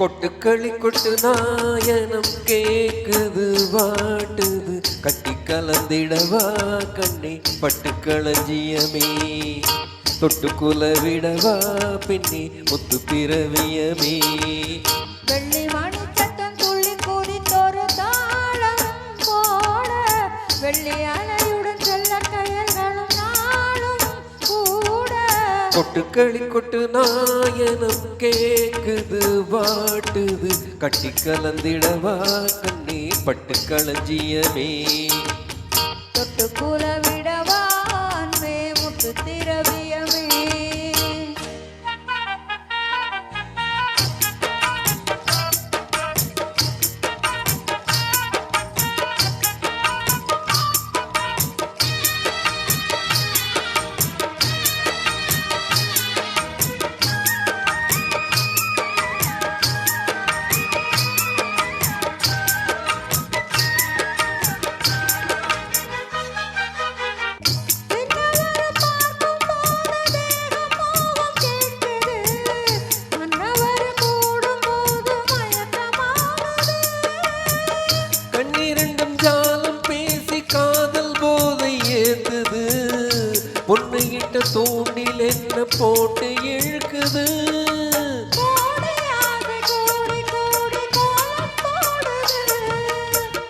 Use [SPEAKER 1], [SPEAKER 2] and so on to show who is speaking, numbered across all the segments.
[SPEAKER 1] கொட்டு களி கொட்டு நாயனம் கேக்குது வாட்டுது. கட்டி கலந்திடவா கண்ணே பட்டு களஞ்சியமே தொட்டுக்குல விடவா பெண்ணே முத்து பிறவியமே
[SPEAKER 2] வெள்ளி கொட்டு
[SPEAKER 1] களி கொட்டு நாயனம் கேக்குது வாட்டுது. கட்டி கலந்திடவா கண்ணே. பட்டு களஞ்சியமே.
[SPEAKER 2] தொட்டு குல
[SPEAKER 1] என்ன போட்டு இழுக்குது?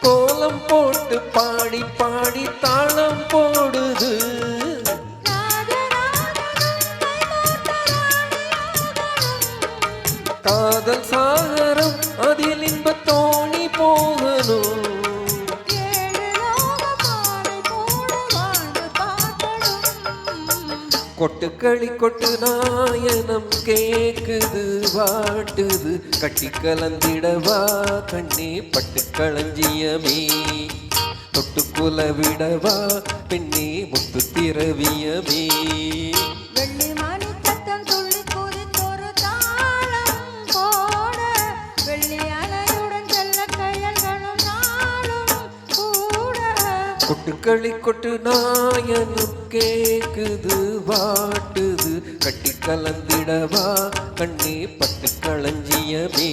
[SPEAKER 2] கோலம்
[SPEAKER 1] போட்டு பாடி பாடி தாளம் போடுது. காதல் சாகரம் கொட்டு களி கொட்டு நாயனம் கேக்குது வாட்டுது. கட்டி கலந்திடவா கண்ணே பட்டு களஞ்சியமே தொட்டு குல விடவா பெண்ணே முத்து திரவியமே கொட்டுக்களி கொட்டு நாயனம் கேக்குது வாட்டுது. கட்டி கலந்திடவா கண்ணே பட்டு களஞ்சியமே.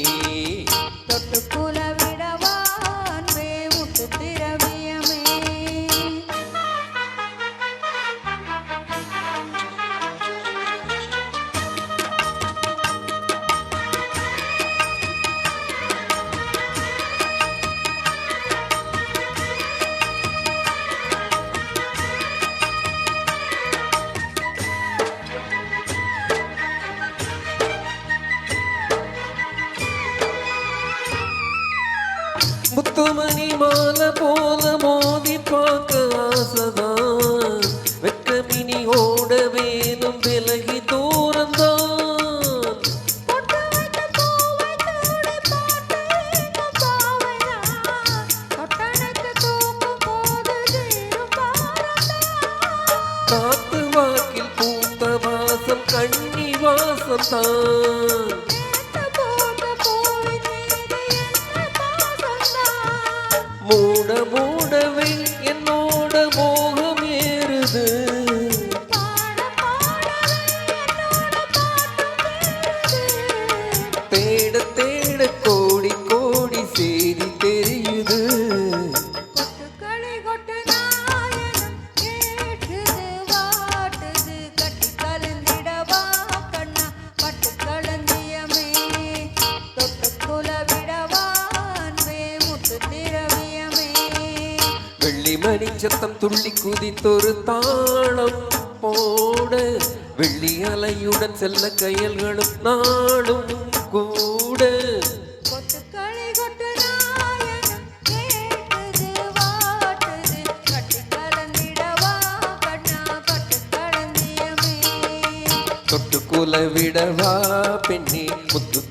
[SPEAKER 1] முத்துமணி மாலை போல மோதி பார்க்க ஆசைதான். வெக்கமினி ஓட வேணும் விலகி தூரந்தான். காத்து வாக்கில் பூத்த வாசம் கண்ணி வாசம் தான் மூட மூடவே வெள்ளி மணி சத்தம் துள்ளி குதித்தொரு தாளம் போட வெள்ளி அலையுடன் செல்ல கயல்களும் நாளும் கூட.
[SPEAKER 2] களஞ்சியமே
[SPEAKER 1] தொட்டுக்குல விடவா பெண்ணே முத்து